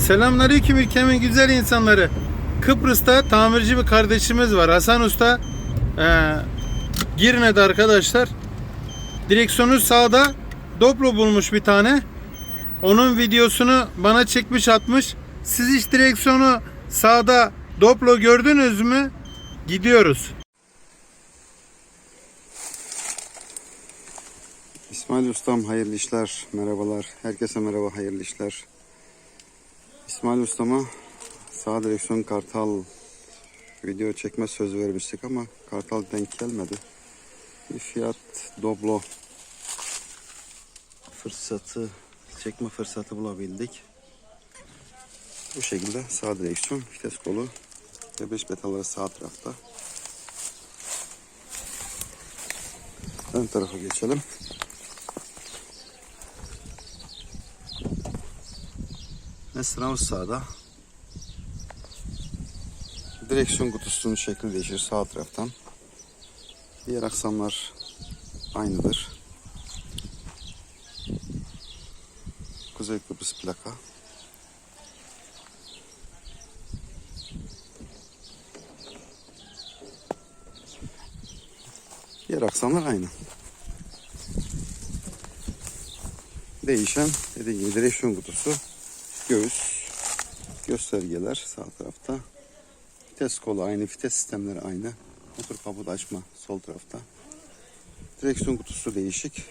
Selamünaleyküm ülkemin güzel insanları. Kıbrıs'ta tamirci bir kardeşimiz var. Hasan Usta. Ee, Girne'de arkadaşlar. Direksiyonu sağda Doblo bulmuş bir tane. Onun videosunu bana çekmiş atmış. Siz hiç direksiyonu sağda Doblo gördünüz mü? Gidiyoruz. İsmail Ustam hayırlı işler, merhabalar. Herkese merhaba, hayırlı işler. İsmail Ustama sağ direksiyon kartal video çekme söz vermiştik ama kartal denk gelmedi. Bir fiyat Doblo fırsatı, çekme fırsatı bulabildik. Bu şekilde sağ direksiyon, vites kolu ve 5 betaları sağ tarafta. Ön tarafa geçelim. Esra'mız sağda. Direksiyon kutusunun şekli değişir sağ taraftan. Diğer aksamlar aynıdır. Kuzey Kıbrıs plaka. Diğer aksamlar aynı. Değişen dediğim gibi direksiyon kutusu göğüs göstergeler sağ tarafta. Vites kolu aynı, vites sistemleri aynı. Motor kaput açma sol tarafta. Direksiyon kutusu değişik.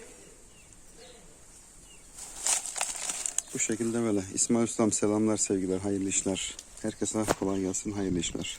Bu şekilde böyle. İsmail Ustam selamlar, sevgiler, hayırlı işler. Herkese kolay gelsin, hayırlı işler.